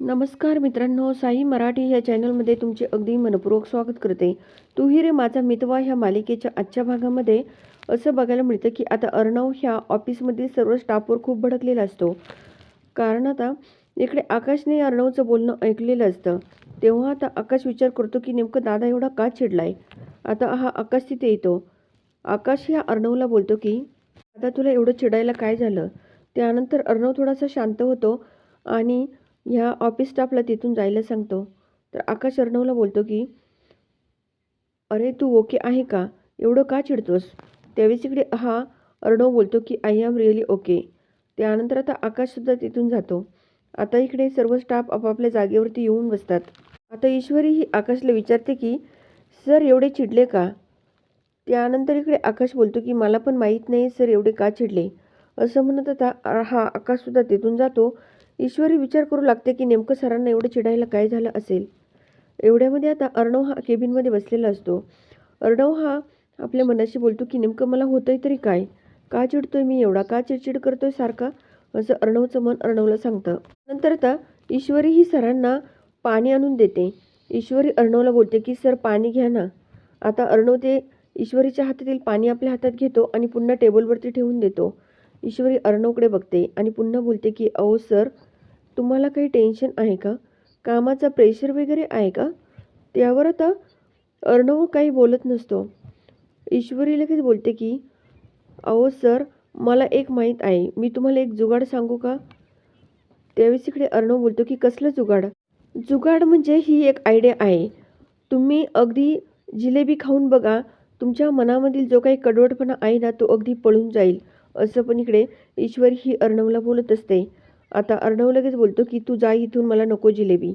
नमस्कार मित्रांनो साई मराठी या चॅनलमध्ये तुमचे अगदी मनपूर्वक स्वागत करते. तू रे माझा मितवा ह्या मालिकेच्या आजच्या भागामध्ये असं बघायला मिळतं की आता अर्णव ह्या ऑफिसमधील सर्व स्टाफवर खूप भडकलेला असतो. कारण आता इकडे आकाशने अर्णवचं बोलणं ऐकलेलं असतं. तेव्हा आता आकाश विचार करतो की नेमकं दादा एवढा का चिडलाय? आता हा आकाश तिथे येतो. आकाश ह्या अर्णवला बोलतो की आता तुला एवढं चिडायला काय झालं? त्यानंतर अर्णव थोडासा शांत होतो आणि ह्या ऑफिस स्टाफला तिथून जायला सांगतो. तर आकाश अर्णवला बोलतो की अरे तू ओके आहे का? एवढं का चिडतोस? त्यावेळेस इकडे हा अर्णव बोलतो की आय एम रिअली ओके त्यानंतर आता आकाशसुद्धा तिथून जातो. आता इकडे सर्व स्टाफ आपापल्या जागेवरती येऊन बसतात. आता ईश्वरी ही आकाशला विचारते की सर एवढे चिडले का? त्यानंतर इकडे आकाश बोलतो की मला पण माहीत नाही सर एवढे का चिडले? असं म्हणत आता हा आकाशसुद्धा तिथून जातो. ईश्वरी विचार करू लागते की नेमकं सरांना एवढं चिडायला काय झालं असेल? एवढ्यामध्ये आता अर्णव हा केबिनमध्ये बसलेला असतो. अर्णव हा आपल्या मनाशी बोलतो की नेमकं मला होतंय तरी काय? का चिडतोय मी एवढा? का चिडचिड करतोय सारखा? असं अर्णवचं मन अर्णवला सांगतं. नंतर आता ईश्वरी ही सरांना पाणी आणून देते. ईश्वरी अर्णवला बोलते की सर पाणी घ्या ना. आता अर्णव ते ईश्वरीच्या हातातील पाणी आपल्या हातात घेतो आणि पुन्हा टेबलवरती ठेवून देतो. ईश्वरी अर्णवकडे बघते आणि पुन्हा बोलते की अहो सर तुम्हाला काही टेन्शन आहे का? कामाचा प्रेशर वगैरे आहे का? त्यावर आता अर्णव काही बोलत नसतो. ईश्वरी लगेच बोलते की अहो सर मला एक माहीत आहे. मी तुम्हाला एक जुगाड सांगू का? त्यावेळेस इकडे अर्णव बोलतो की कसलं जुगाड? जुगाड म्हणजे ही एक आयडिया आहे. तुम्ही अगदी जिलेबी खाऊन बघा. तुमच्या मनामधील जो काही कडवटपणा आहे ना तो अगदी पळून जाईल. असं पण इकडे ईश्वरी ही अर्णवला बोलत असते. आता अर्णव लगेच बोलतो की तू जा इथून मला नको जिलेबी.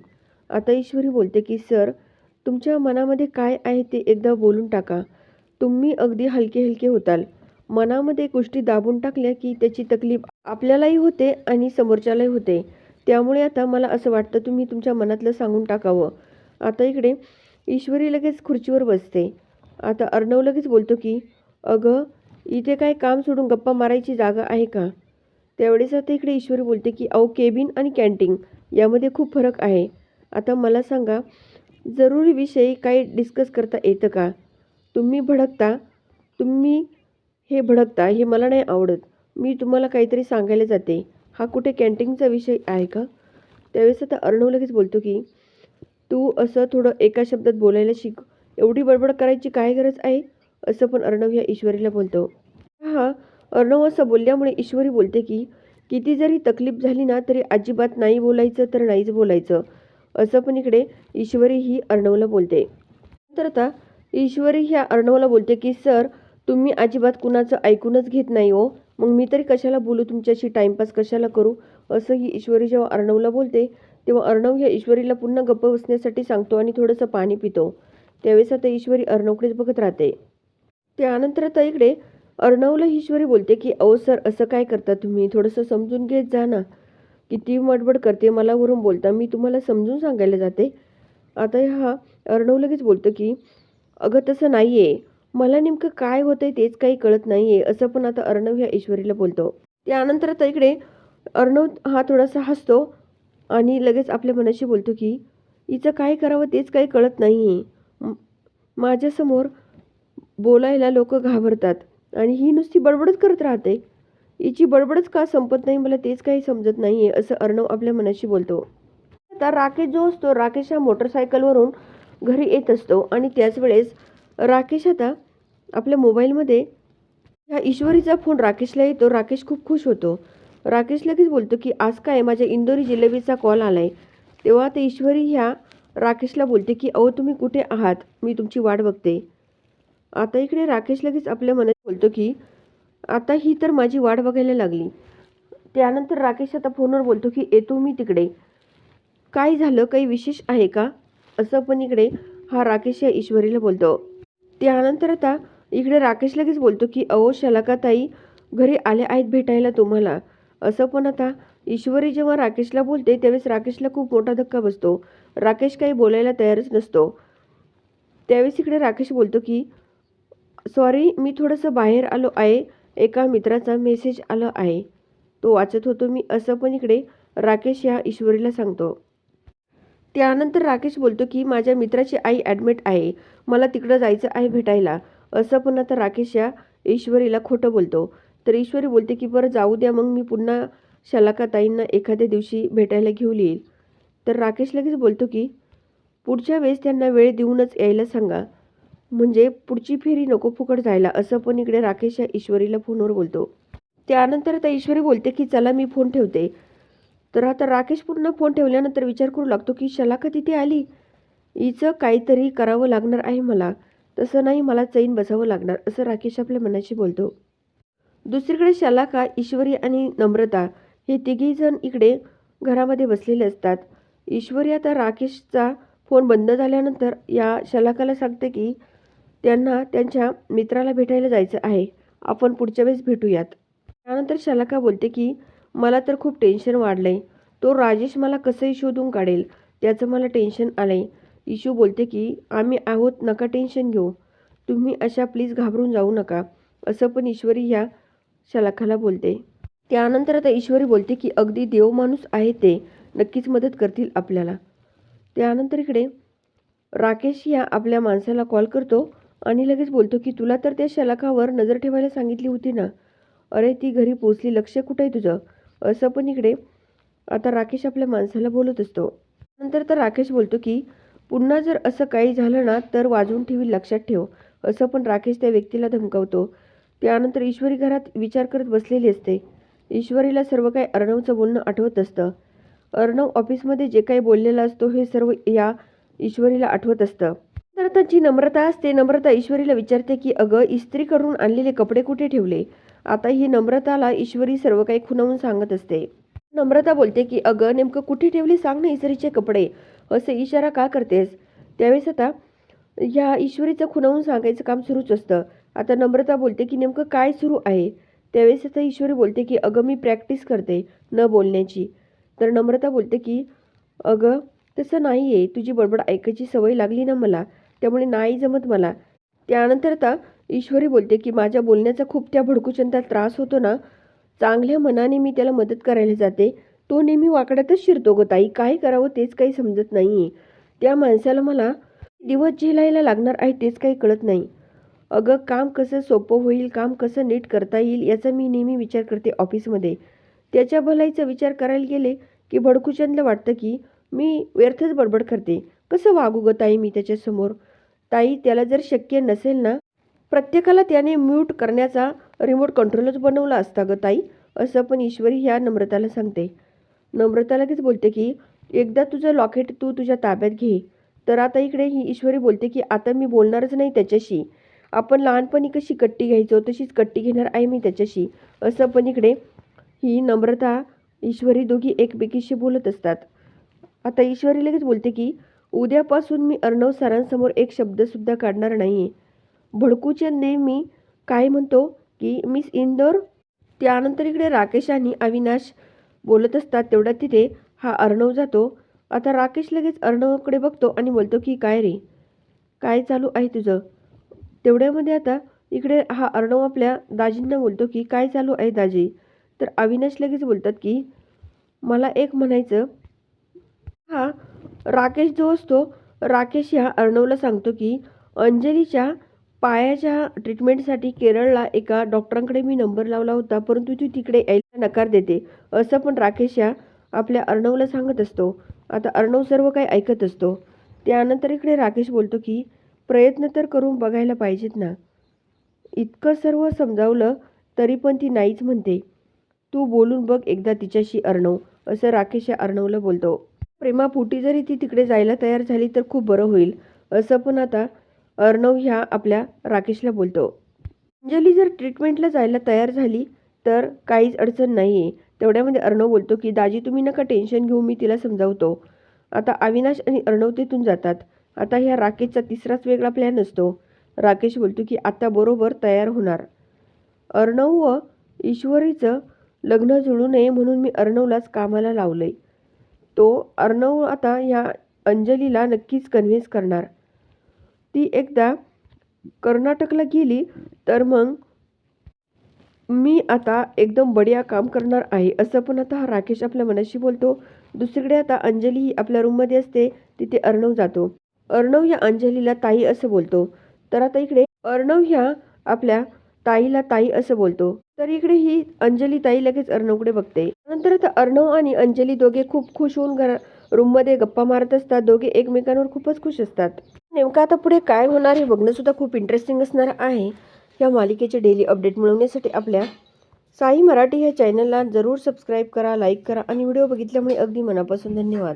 आता ईश्वरी बोलते की सर तुमच्या मनामध्ये काय आहे ते एकदा बोलून टाका. तुम्ही अगदी हलके हलके होताल. मनामध्ये गोष्टी दाबून टाकल्या की त्याची तकलीफ आपल्यालाही होते आणि समोरच्यालाही होते. त्यामुळे आता मला असं वाटतं तुम्ही तुमच्या मनातलं सांगून टाकावं. आता इकडे ईश्वरी लगेच खुर्चीवर बसते. आता अर्णव लगेच बोलतो की अगं इथे काय काम सोडून गप्पा मारायची जागा आहे का? त्यावेळेस आता इकडे ईश्वरी बोलते की अहो केबिन आणि कॅन्टीन यामध्ये खूप फरक आहे. आता मला सांगा जरुरी विषयी काही डिस्कस करता येतं का? तुम्ही भडकता? तुम्ही हे भडकता हे मला नाही आवडत. मी तुम्हाला काहीतरी सांगायला जाते. हा कुठे कॅन्टीनचा विषय आहे का? त्यावेळेस आता अर्णव लगेच बोलतो की तू असं थोडं एका शब्दात बोलायला शिक. एवढी बडबड करायची काय गरज आहे? असं पण अर्णव या ईश्वरीला बोलतो. हा अर्णव असं बोलल्यामुळे ईश्वरी बोलते की किती जरी तकलीफ झाली ना तरी अजिबात नाही बोलायचं तर नाहीच बोलायचं. असं पण इकडे ईश्वरी ही अर्णवला बोलते. तर आता ईश्वरी ह्या अर्णवला बोलते की सर तुम्ही अजिबात कुणाचं ऐकूनच घेत नाही हो. मग मी तरी कशाला बोलू? तुमच्याशी टाईमपास कशाला करू? असं ही ईश्वरी जेव्हा अर्णवला बोलते तेव्हा अर्णव ह्या ईश्वरीला पुन्हा गप्प बसण्यासाठी सांगतो आणि थोडंसं पाणी पितो. त्यावेळेस आता ईश्वरी अर्णवकडेच बघत राहते. त्यानंतर आता इकडे अर्णवला ईश्वरी बोलते की अहो सर असं काय करता तुम्ही? थोडंसं समजून घेत जा ना. किती मडबड करते मला वरून बोलता. मी तुम्हाला समजून सांगायला जाते. आता हा अर्णव लगेच बोलतो की अगं तसं नाही आहे मला नेमकं काय होतंय तेच काही कळत नाही आहे असं पण आता अर्णव ह्या ईश्वरीला बोलतो. त्यानंतर आता इकडे अर्णव हा थोडासा हसतो आणि लगेच आपल्या मनाशी बोलतो की हिचं काय करावं तेच काही कळत नाही आहे माझ्यासमोर बोलायला लोक घाबरतात. आणि ही नुसती बडबडच करत राहते. हिची बडबडच का संपत नाही मला तेच काही समजत नाही आहे असं अर्णव आपल्या मनाशी बोलतो. आता राकेश जो असतो राकेश हा मोटरसायकलवरून घरी येत असतो आणि त्याच वेळेस राकेश आता आपल्या मोबाईलमध्ये ह्या ईश्वरीचा फोन राकेशला येतो. राकेश खूप खुश होतो. राकेश लगेच बोलतो की आज काय माझ्या इंदोरी जिलेबीचा कॉल आला आहे तेव्हा ते ईश्वरी ह्या राकेशला बोलते की अहो तुम्ही कुठे आहात? मी तुमची वाट बघते. आता इकडे राकेश लगेच आपल्या मनात बोलतो की आता ही तर माझी वाट बघायला लागली. त्यानंतर राकेश आता फोनवर बोलतो की येतो मी तिकडे. काय झालं? काही विशेष आहे का? असं पण इकडे हा राकेश या ईश्वरीला बोलतो. त्यानंतर आता इकडे राकेश लगेच बोलतो की अहो शलाकाताई घरी आले आहेत भेटायला तुम्हाला. असं पण आता ईश्वरी जेव्हा राकेशला बोलते त्यावेळेस राकेशला खूप मोठा धक्का बसतो. राकेश काही बोलायला तयारच नसतो. त्यावेळेस इकडे राकेश बोलतो की सॉरी मी थोडंसं बाहेर आलो आहे. एका मित्राचा मेसेज आला आहे. तो वाचत होतो मी. असं पण इकडे राकेश या ईश्वरीला सांगतो. त्यानंतर राकेश बोलतो की माझ्या मित्राची आई ॲडमिट आहे. मला तिकडं जायचं आहे भेटायला. असं पण आता राकेश या ईश्वरीला खोटं बोलतो. तर ईश्वरी बोलते की बरं जाऊ द्या. मग मी पुन्हा शलाकाताईंना एखाद्या दिवशी भेटायला घेऊन येईल. तर राकेश लगेच बोलतो की पुढच्या वेळेस त्यांना वेळ देऊनच यायला सांगा. म्हणजे पुढची फेरी नको फुकट जायला असं पण इकडे राकेश या ईश्वरीला फोनवर बोलतो. त्यानंतर आता ईश्वरी बोलते की चला मी फोन ठेवते. तर आता राकेश पूर्ण फोन ठेवल्यानंतर विचार करू लागतो की शलाका तिथे आली? हिचं काहीतरी करावं लागणार आहे मला. तसं नाही मला चैन बसावं लागणार असं राकेश आपल्या मनाशी बोलतो. दुसरीकडे शलाका ईश्वरी आणि नम्रता हे तिघीजण इकडे घरामध्ये बसलेले असतात. ईश्वरी आता राकेशचा फोन बंद झाल्यानंतर या शलाकाला सांगते की त्यांना त्यांच्या मित्राला भेटायला जायचं आहे. आपण पुढच्या वेळेस भेटूयात. त्यानंतर शलाका बोलते की मला तर खूप टेन्शन वाढलं आहे तो राजेश मला कसंही शोधून काढेल त्याचं मला टेन्शन आलं आहे इशू बोलते की आम्ही आहोत नका टेन्शन घेऊ. तुम्ही अशा प्लीज घाबरून जाऊ नका असं पण ईश्वरी ह्या शलाखाला बोलते. त्यानंतर आता ईश्वरी बोलते की अगदी देव माणूस आहे ते. नक्कीच मदत करतील आपल्याला त्यानंतर इकडे राकेश या आपल्या माणसाला कॉल करतो. आणि लगेच बोलतो की तुला तर त्या शलाखावर नजर ठेवायला सांगितली होती ना? अरे ती घरी पोचली. लक्ष कुठं आहे तुझं? असं पण इकडे आता राकेश आपल्या माणसाला बोलत असतो. नंतर तर राकेश बोलतो की पुन्हा जर असं काही झालं ना तर वाजवून ठेवी लक्षात ठेव. असं पण राकेश त्या व्यक्तीला धमकावतो. त्यानंतर ईश्वरी घरात विचार करत बसलेली असते. ईश्वरीला सर्व काही अर्णवचं बोलणं आठवत असतं. अर्णव ऑफिसमध्ये जे काही बोललेलं असतो हे सर्व या ईश्वरीला आठवत असतं. तर आता जी नम्रता असते नम्रता ईश्वरीला विचारते की अगं इस्त्री करून आणलेले कपडे कुठे ठेवले? आता ही नम्रताला ईश्वरी सर्व काही खुणावून सांगत असते. नम्रता बोलते की अगं नेमकं कुठे ठेवले सांग ना इस्त्रीचे कपडे. असे इशारा का करतेस? त्यावेळेस आता ह्या ईश्वरीचं खुणावून सांगायचं काम सुरूच असतं. आता नम्रता बोलते की नेमकं काय सुरू आहे? त्यावेळेस आता ईश्वरी बोलते की अगं मी प्रॅक्टिस करते न बोलण्याची. तर नम्रता बोलते की अगं तसं नाही आहे तुझी बडबड ऐकायची सवय लागली ना मला. त्यामुळे नाही जमत मला. त्यानंतर आता ईश्वरी बोलते की माझ्या बोलण्याचा खूप त्या भडकूचंदा त्रास होतो ना चांगल्या मनाने मी त्याला मदत करायला जाते. तो नेहमी वाकड्यातच शिरतो गं ताई. काय करावं तेच काही समजत नाही आहे त्या माणसाला मला दिवस झेलायला लागणार आहे तेच काही कळत नाही. अगं काम कसं सोपं होईल काम कसं नीट करता येईल याचा मी नेहमी विचार करते ऑफिसमध्ये. त्याच्या भलाईचा विचार करायला गेले की भडकूचंदला वाटतं की मी व्यर्थच बडबड करते. कसं वागू गं ताई मी त्याच्यासमोर? ताई त्याला जर शक्य नसेल ना प्रत्येकाला त्याने म्यूट करण्याचा रिमोट कंट्रोलच बनवला असता गं ताई असं पण ईश्वरी ह्या नम्रताला सांगते. नम्रता लगेच बोलते की एकदा तुझं लॉकेट तू तुझ्या ताब्यात घे. तर आता इकडे ही ईश्वरी बोलते की आता मी बोलणारच नाही त्याच्याशी. आपण लहानपणी कशी कट्टी घ्यायचो तशीच कट्टी घेणार आहे मी त्याच्याशी. असं पण इकडे ही नम्रता ईश्वरी दोघी एकमेकीशी बोलत असतात. आता ईश्वरी लगेच बोलते की उद्यापासून मी अर्णव सरांसमोर एक शब्दसुद्धा काढणार नाही. आहे मी नेहमी काय म्हणतो की मिस इंदोर त्यानंतर इकडे राकेश आणि अविनाश बोलत असतात तेवढ्यात तिथे हा अर्णव जातो. आता राकेश लगेच अर्णवकडे बघतो आणि बोलतो की काय रे? काय चालू आहे तुझं? तेवढ्यामध्ये आता इकडे हा अर्णव आपल्या दाजींना बोलतो की काय चालू आहे दाजी? तर अविनाश लगेच बोलतात की मला एक म्हणायचं. हा राकेश जो असतो राकेश ह्या अर्णवला सांगतो की अंजलीच्या पायाच्या ट्रीटमेंटसाठी केरळला एका डॉक्टरांकडे मी नंबर लावला होता परंतु ती तिकडे यायला नकार देते असं पण राकेश या आपल्या अर्णवला सांगत असतो. आता अर्णव सर्व काही ऐकत असतो. त्यानंतर इकडे राकेश बोलतो की प्रयत्न तर करून बघायला पाहिजेत ना. इतकं सर्व समजावलं तरी पण ती नाहीच म्हणते. तू बोलून बघ एकदा तिच्याशी अर्णव असं राकेश या अर्णवला बोलतो. प्रेमापोटी जरी ती तिकडे जायला तयार झाली तर खूप बरं होईल असं पण आता अर्णव ह्या आपल्या राकेशला बोलतो. अंजली जर ट्रीटमेंटला जायला तयार झाली तर काहीच अडचण नाही आहे तेवढ्यामध्ये अर्णव बोलतो की दाजी तुम्ही नका टेन्शन घेऊ मी तिला समजावतो. आता अविनाश आणि अर्णव तिथून जातात. आता ह्या राकेशचा तिसराच वेगळा प्लॅन असतो. राकेश बोलतो की आता बरोबर तयार होणार. अर्णव व ईश्वरीचं लग्न जुळू नये म्हणून मी अर्णवलाच कामाला लावलंय. तो अर्णव आता ह्या अंजलीला नक्कीच कन्व्हिन्स करणार. ती एकदा कर्नाटकला गेली तर मग मी आता एकदम बढिया काम करणार आहे असं पण आता हा राकेश आपल्या मनाशी बोलतो. दुसरीकडे आता अंजली ही आपल्या रूममध्ये असते तिथे अर्णव जातो. अर्णव ह्या अंजलीला ताई असं बोलतो. तर आता इकडे अर्णव ह्या आपल्या ताईला ताई असं बोलतो. तर इकडे ही अंजली ताई लगेच अर्णवकडे बघते. नंतर तर अर्णव आणि अंजली दोघे खूप खुश होऊन घरा रूममध्ये गप्पा मारत असतात. दोघे एकमेकांवर खूपच खुश असतात. नेमकं आता पुढे काय होणार हे बघणं सुद्धा खूप इंटरेस्टिंग असणार आहे. या मालिकेचे डेली अपडेट मिळवण्यासाठी आपल्या साई मराठी ह्या चॅनलला जरूर सबस्क्राईब करा लाईक करा आणि व्हिडिओ बघितल्यामुळे अगदी मनापासून धन्यवाद.